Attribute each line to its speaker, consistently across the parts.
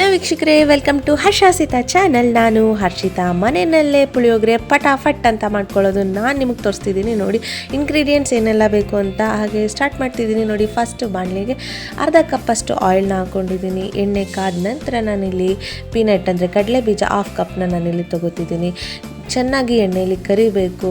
Speaker 1: Hello ವೀಕ್ಷಕರೇ welcome to ಹರ್ಷಾಸಿತಾ channel ನಾನು ಹರ್ಷಿತಾ ಮನೆಯಲ್ಲೇ ಪುಳಿಯೋಗರೆ ಪಟಾಫಟ್ ಅಂತ ಮಾಡ್ಕೊಳ್ಳೋದು ನಾನು ನಿಮಗೆ ತೋರಿಸ್ತಿದ್ದೀನಿ ನೋಡಿ. ಇಂಗ್ರೀಡಿಯೆಂಟ್ಸ್ ಏನೆಲ್ಲ ಬೇಕು ಅಂತ ಹಾಗೆ ಸ್ಟಾರ್ಟ್ ಮಾಡ್ತಿದ್ದೀನಿ ನೋಡಿ. ಫಸ್ಟ್ ಬಾಣಲೆಗೆ ಅರ್ಧ ಕಪ್ಪಷ್ಟು ಆಯಿಲ್ನ ಹಾಕ್ಕೊಂಡಿದ್ದೀನಿ ಎಣ್ಣೆ ಕಾದ ನಂತರ ನಾನಿಲ್ಲಿ ಪೀನಟ್ ಅಂದರೆ ಕಡಲೆ ಬೀಜ ಹಾಫ್ ಕಪ್ನ ನಾನಿಲ್ಲಿ ತೊಗೋತಿದ್ದೀನಿ ಚೆನ್ನಾಗಿ ಎಣ್ಣೆಯಲ್ಲಿ ಕರಿಬೇಕು.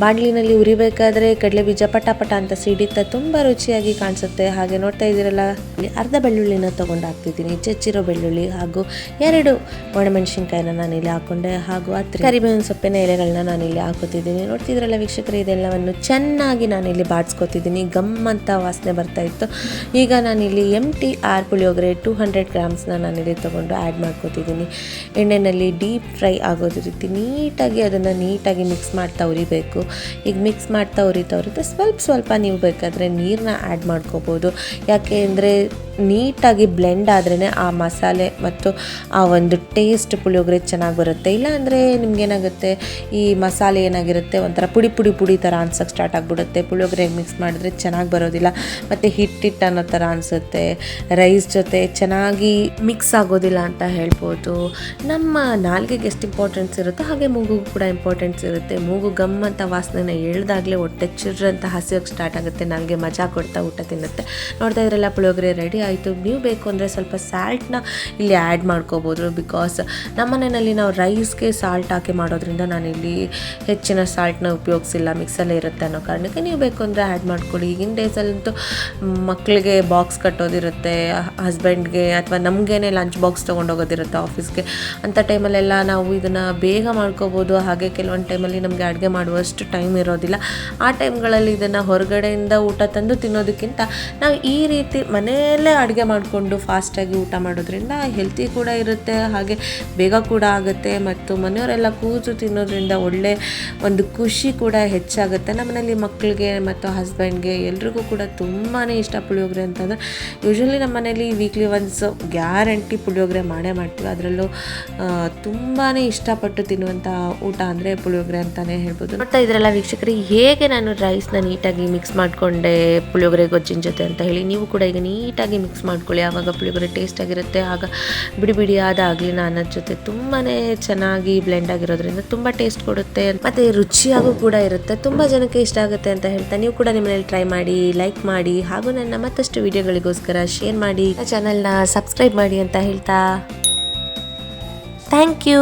Speaker 1: ಬಾಣಲಿನಲ್ಲಿ ಉರಿಬೇಕಾದ್ರೆ ಕಡಲೆ ಬೀಜ ಪಟ ಅಂತ ಸಿಡಿತ ತುಂಬ ರುಚಿಯಾಗಿ ಕಾಣಿಸುತ್ತೆ. ಹಾಗೆ ನೋಡ್ತಾ ಇದ್ದೀರಲ್ಲ, ಇಲ್ಲಿ ಅರ್ಧ ಬೆಳ್ಳುಳ್ಳಿನ ತೊಗೊಂಡು ಹಾಕ್ತಿದ್ದೀನಿ. ಚಚ್ಚಿರೋ ಬೆಳ್ಳುಳ್ಳಿ ಹಾಗೂ ಎರಡು ಒಣಮೆಣಸಿನ್ಕಾಯಿನ ಇಲ್ಲಿ ಹಾಕೊಂಡೆ. ಹಾಗೂ ಹತ್ತು ಕರಿಬೇವಿನ ಸೊಪ್ಪಿನ ಎಲೆಗಳನ್ನ ಇಲ್ಲಿ ಹಾಕೋತಿದ್ದೀನಿ. ನೋಡ್ತಿದ್ರಲ್ಲ ವೀಕ್ಷಕರು, ಇದೆಲ್ಲವನ್ನು ಚೆನ್ನಾಗಿ ನಾನಿಲ್ಲಿ ಬಾಡಿಸ್ಕೊತಿದ್ದೀನಿ. ಗಮ್ ಅಂತ ವಾಸನೆ ಬರ್ತಾ ಇತ್ತು. ಈಗ ನಾನಿಲ್ಲಿ M T R puliyogare two hundred ಗ್ರಾಮ್ಸ್ನ ನಾನಿಲ್ಲಿ ತೊಗೊಂಡು ಆ್ಯಡ್ ಮಾಡ್ಕೋತಿದ್ದೀನಿ. ಎಣ್ಣೆಯಲ್ಲಿ ಡೀಪ್ ಫ್ರೈ ಆಗೋದು ರೀತಿ ನೀಟಾಗಿ ಅದನ್ನು ನೀಟಾಗಿ ಮಿಕ್ಸ್ ಮಾಡ್ತಾ ಉರಿಬೇಕು. ಈಗ ಮಿಕ್ಸ್ ಮಾಡ್ತಾ ಉರಿತಾ ಉರಿತಾ ಸ್ವಲ್ಪ ಸ್ವಲ್ಪ ನೀವು ಬೇಕಾದರೆ ನೀರನ್ನ ಆ್ಯಡ್ ಮಾಡ್ಕೋಬೋದು. ಯಾಕೆ ಅಂದರೆ ನೀಟಾಗಿ ಬ್ಲೆಂಡ್ ಆದ್ರೇ ಆ ಮಸಾಲೆ ಮತ್ತು ಆ ಒಂದು ಟೇಸ್ಟ್ ಪುಳಿಯೋಗರೆ ಚೆನ್ನಾಗಿ ಬರುತ್ತೆ. ಇಲ್ಲ ಅಂದರೆ ನಿಮ್ಗೇನಾಗುತ್ತೆ, ಈ ಮಸಾಲೆ ಏನಾಗಿರುತ್ತೆ, ಒಂಥರ ಪುಡಿ ಪುಡಿ ಪುಡಿ ಥರ ಅನ್ಸೋಕ್ಕೆ ಸ್ಟಾರ್ಟ್ ಆಗಿಬಿಡುತ್ತೆ. ಪುಳಿಯೋಗರೆ ಮಿಕ್ಸ್ ಮಾಡಿದ್ರೆ ಚೆನ್ನಾಗಿ ಬರೋದಿಲ್ಲ. ಮತ್ತು ಹಿಟ್ಟಿಟ್ಟು ಅನ್ನೋ ಥರ ಅನಿಸುತ್ತೆ. ರೈಸ್ ಜೊತೆ ಚೆನ್ನಾಗಿ ಮಿಕ್ಸ್ ಆಗೋದಿಲ್ಲ ಅಂತ ಹೇಳ್ಬೋದು. ನಮ್ಮ ನಾಲ್ಗೆಗೆ ಎಷ್ಟು ಇಂಪಾರ್ಟೆನ್ಸ್ ಇರುತ್ತೋ ಹಾಗೆ ಮೂಗುಗೂ ಕೂಡ ಇಂಪಾರ್ಟೆನ್ಸ್ ಇರುತ್ತೆ. ಮೂಗು ಗಮ್ ಅಂತ ವಾಸನೆನ ಎಳ್ದಾಗಲೇ ಹೊಟ್ಟೆ ಚಿರ್ರಂತ ಹಸಿಯೋಕ್ಕೆ ಸ್ಟಾರ್ಟ್ ಆಗುತ್ತೆ. ನನಗೆ ಮಜಾ ಕೊಡ್ತಾ ಊಟ ತಿನ್ನುತ್ತೆ. ನೋಡ್ತಾ ಇದ್ರೆಲ್ಲ, ಪುಳಿಯೋಗರೆ ರೆಡಿ ಆಯಿತು. ನೀವು ಬೇಕು ಅಂದರೆ ಸ್ವಲ್ಪ ಸಾಲ್ಟ್ನ ಇಲ್ಲಿ ಆ್ಯಡ್ ಮಾಡ್ಕೋಬೋದು ಬಿಕಾಸ್ ನಮ್ಮ ಮನೆಯಲ್ಲಿ ನಾವು ರೈಸ್ಗೆ ಸಾಲ್ಟ್ ಹಾಕಿ ಮಾಡೋದ್ರಿಂದ ನಾನಿಲ್ಲಿ ಹೆಚ್ಚಿನ ಸಾಲ್ಟ್ನ ಉಪಯೋಗಿಸಿಲ್ಲ ಮಿಕ್ಸಲ್ಲೇ ಇರುತ್ತೆ ಅನ್ನೋ ಕಾರಣಕ್ಕೆ ನೀವು ಬೇಕು ಅಂದರೆ ಆ್ಯಡ್ ಮಾಡ್ಕೊಳ್ಳಿ. ಈಗಿನ ಡೇಸಲ್ಲಂತೂ ಮಕ್ಕಳಿಗೆ ಬಾಕ್ಸ್ ಕಟ್ಟೋದಿರುತ್ತೆ ಹಸ್ಬೆಂಡ್ಗೆ ಅಥವಾ ನಮಗೇನೆ ಲಂಚ್ ಬಾಕ್ಸ್ ತೊಗೊಂಡೋಗೋದಿರುತ್ತೆ ಆಫೀಸ್ಗೆ ಅಂಥ ಟೈಮಲ್ಲೆಲ್ಲ ನಾವು ಇದನ್ನು ಬೇಗ ಮಾಡ್ಕೋಬೋದು. ಹಾಗೆ ಕೆಲವೊಂದು ಟೈಮಲ್ಲಿ ನಮಗೆ ಅಡುಗೆ ಮಾಡುವಷ್ಟು ಟೈಮ್ ಇರೋದಿಲ್ಲ. ಆ ಟೈಮ್ಗಳಲ್ಲಿ ಇದನ್ನು ಹೊರಗಡೆಯಿಂದ ಊಟ ತಂದು ತಿನ್ನೋದಕ್ಕಿಂತ ನಾವು ಈ ರೀತಿ ಮನೆಯಲ್ಲೇ ಅಡುಗೆ ಮಾಡಿಕೊಂಡು ಫಾಸ್ಟಾಗಿ ಊಟ ಮಾಡೋದ್ರಿಂದ ಹೆಲ್ತಿ ಕೂಡ ಇರುತ್ತೆ, ಹಾಗೆ ಬೇಗ ಕೂಡ ಆಗುತ್ತೆ ಮತ್ತು ಮನೆಯವರೆಲ್ಲ ಕೂತು ತಿನ್ನೋದ್ರಿಂದ ಒಳ್ಳೆ ಒಂದು ಖುಷಿ ಕೂಡ ಹೆಚ್ಚಾಗುತ್ತೆ. ನಮ್ಮನೇಲಿ ಮಕ್ಕಳಿಗೆ ಮತ್ತು ಹಸ್ಬೆಂಡ್ಗೆ ಎಲ್ರಿಗೂ ಕೂಡ ತುಂಬಾ ಇಷ್ಟ ಪುಳಿಯೋಗರೆ ಅಂತಂದರೆ ಯೂಶ್ವಲಿ ನಮ್ಮ ಮನೇಲಿ ವೀಕ್ಲಿ ಒನ್ಸ್ ಗ್ಯಾರಂಟಿ ಪುಳಿಯೋಗರೆ ಮಾಡೇ ಮಾಡ್ತೀವಿ. ಅದರಲ್ಲೂ ತುಂಬಾ ಇಷ್ಟಪಟ್ಟು ತಿನ್ನುವಂಥ ಊಟ ಅಂದರೆ ಪುಳಿಯೋಗರೆ ಅಂತಲೇ ಹೇಳ್ಬೋದು. ನೋಡ್ತಾ ಇದ್ರಲ್ಲ ವೀಕ್ಷಕರಿಗೆ ಹೇಗೆ ನಾನು ರೈಸ್ನ ನೀಟಾಗಿ ಮಿಕ್ಸ್ ಮಾಡಿಕೊಂಡೆ ಪುಳಿಯೋಗರೆ ಗೊಜ್ಜಿನ ಜೊತೆ ಅಂತ ಹೇಳಿ, ನೀವು ಕೂಡ ಈಗ ನೀಟಾಗಿ ಮಿಕ್ಸ್ ಮಾಡ್ಕೊಳ್ಳಿ. ಆವಾಗ ಪುಳಿಯೋಗರೆ ಟೇಸ್ಟ್ ಆಗಿರುತ್ತೆ. ಆಗ ಬಿಡಿ ಬಿಡಿ ಆಗಲಿನ ಅನ್ನದ ಜೊತೆ ತುಂಬಾ ಚೆನ್ನಾಗಿ ಬ್ಲೆಂಡ್ ಆಗಿರೋದ್ರಿಂದ ತುಂಬ ಟೇಸ್ಟ್ ಕೊಡುತ್ತೆ. ಮತ್ತು ರುಚಿಯಾಗೂ ಕೂಡ ಇರುತ್ತೆ. ತುಂಬ ಜನಕ್ಕೆ ಇಷ್ಟ ಆಗುತ್ತೆ ಅಂತ ಹೇಳ್ತಾ ನೀವು ಕೂಡ ನಿಮ್ಮನೇಲಿ ಟ್ರೈ ಮಾಡಿ ಲೈಕ್ ಮಾಡಿ, ಹಾಗೂ ನನ್ನ ಮತ್ತಷ್ಟು ವಿಡಿಯೋಗಳಿಗೋಸ್ಕರ ಶೇರ್ ಮಾಡಿ. ಚಾನಲ್ನ ಸಬ್ಸ್ಕ್ರೈಬ್ ಮಾಡಿ ಅಂತ ಹೇಳ್ತಾ. Thank you